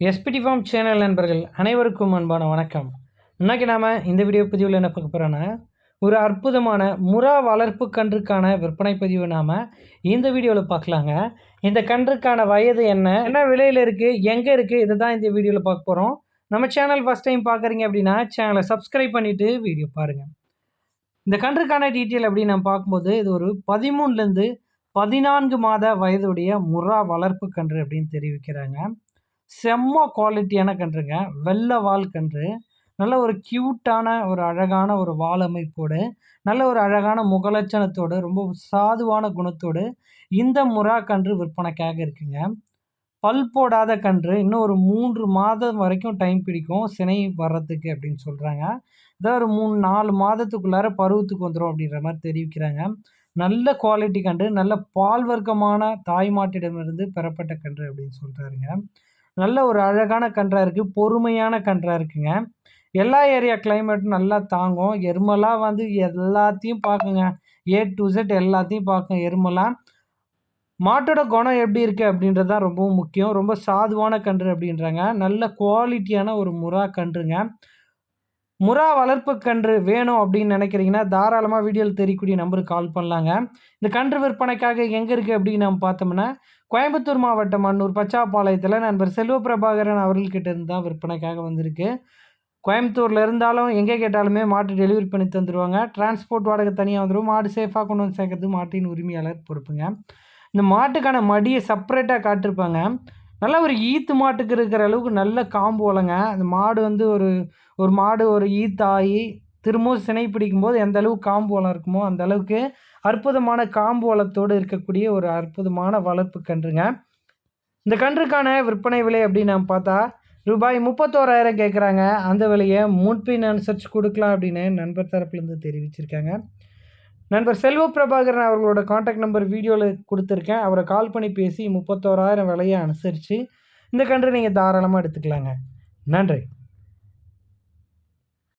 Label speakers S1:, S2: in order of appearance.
S1: SPD form channel நண்பர்கள் அனைவருக்கும் அன்பான வணக்கம். இன்னைக்கு நாம் இந்த வீடியோ பதிவில் என்ன பார்க்க போகிறோன்னா ஒரு அற்புதமான முறா வளர்ப்பு கன்றுக்கான விற்பனை பதிவு நாம் இந்த வீடியோவில் பார்க்கலாங்க. இந்த கன்றுக்கான வயது என்ன என்ன விலையில் இருக்குது எங்கே இருக்குது இதை தான் இந்த வீடியோவில் பார்க்க போகிறோம் நம்ம சேனல் ஃபஸ்ட் டைம் பார்க்குறீங்க அப்படின்னா சேனலை சப்ஸ்கிரைப் பண்ணிவிட்டு வீடியோ பாருங்கள் இந்த கன்றுக்கான டீட்டெயில் அப்படின்னு நம்ம பார்க்கும்போது இது ஒரு பதிமூணுலேருந்து பதினான்கு மாத வயதுடைய முறா வளர்ப்பு கன்று அப்படின்னு தெரிவிக்கிறாங்க. செம்ம குவாலிட்டியான கன்றுங்க. வெள்ளை வால் கன்று. நல்ல ஒரு க்யூட்டான ஒரு அழகான ஒரு வால் அமைப்போடு நல்ல ஒரு அழகான முகலட்சணத்தோடு ரொம்ப சாதுவான குணத்தோடு இந்த முறா கன்று விற்பனைக்காக இருக்குங்க. பல் போடாத கன்று. இன்னும் ஒரு மூன்று மாதம் வரைக்கும் டைம் பிடிக்கும். சினை வர்றதுக்கு அப்படின்னு சொல்கிறாங்க இதான் ஒரு மூணு நாலு மாதத்துக்குள்ளார பருவத்துக்கு வந்துடும் அப்படின்ற மாதிரி தெரிவிக்கிறாங்க. நல்ல குவாலிட்டி கன்று. நல்ல பால் வர்க்கமான தாய்மாட்டிடமிருந்து பெறப்பட்ட கன்று அப்படின்னு சொல்கிறாருங்க நல்ல ஒரு அழகான கன்றாக இருக்குது பொறுமையான கன்றாக இருக்குங்க. எல்லா ஏரியா கிளைமேட்டும் நல்லா தாங்கும். எருமலாக வந்து எல்லாத்தையும் பார்க்குங்க. ஏ டு செட் எல்லாத்தையும் பார்க்கும் எருமலாக மாட்டோட குணம் எப்படி இருக்குது அப்படின்றது தான் ரொம்பவும் முக்கியம். ரொம்ப சாதுவான கன்று அப்படின்றாங்க. நல்ல குவாலிட்டியான ஒரு முறா கன்றுங்க. முறா வளர்ப்பு கன்று வேணும் அப்படின்னு நினைக்கிறீங்கன்னா தாராளமாக வீடியோவில் தெரியக்கூடிய நம்பருக்கு கால் பண்ணலாங்க. இந்த கன்று விற்பனைக்காக எங்கே இருக்குது அப்படின்னு நம்ம பார்த்தோம்னா கோயம்புத்தூர் மாவட்டம் அன்னூர் பச்சாப்பாளையத்தில் நண்பர் செல்வ பிரபாகரன் அவர்கள்கிட்ட இருந்து தான் விற்பனைக்காக வந்திருக்கு. கோயம்புத்தூரில் இருந்தாலும் எங்கே கேட்டாலுமே மாட்டு டெலிவரி பண்ணி தந்துடுவாங்க டிரான்ஸ்போர்ட் வாடகை தனியாக வந்துடும் மாடு சேஃபாக கொண்டு வந்து சேர்க்கறது மாட்டின் உரிமையாளர் பொறுப்புங்க. இந்த மாட்டுக்கான மடியை செப்பரேட்டாக காட்டிருப்பாங்க. நல்லா ஒரு ஈத்து மாட்டுக்கு இருக்கிற அளவுக்கு நல்ல காம்பு வளங்க அந்த மாடு வந்து ஒரு ஒரு மாடு ஒரு ஈத்தாயி திரும்பவும் சினை பிடிக்கும்போது எந்த அளவுக்கு காம்போலம் இருக்குமோ அந்த அளவுக்கு அற்புதமான காம்பு இருக்கக்கூடிய ஒரு அற்புதமான வளர்ப்பு கன்றுங்க. இந்த கன்றுக்கான விற்பனை விலை அப்படின்னு நம்ம பார்த்தா ரூபாய் முப்பத்தோராயிரம் கேட்குறாங்க. அந்த விலையை முன்பின் அனுசரித்து கொடுக்கலாம் அப்படின்னு நண்பர் தரப்புலேருந்து தெரிவிச்சிருக்காங்க. நண்பர் செல்வ பிரபாகரன் அவர்களோட காண்டாக்ட் நம்பர் வீடியோவில் கொடுத்துருக்கேன். அவரை கால் பண்ணி பேசி முப்பத்தோராயிரம் விலையை அனுசரித்து இந்த கன்று நீங்கள் தாராளமாக எடுத்துக்கலாங்க. நன்றி.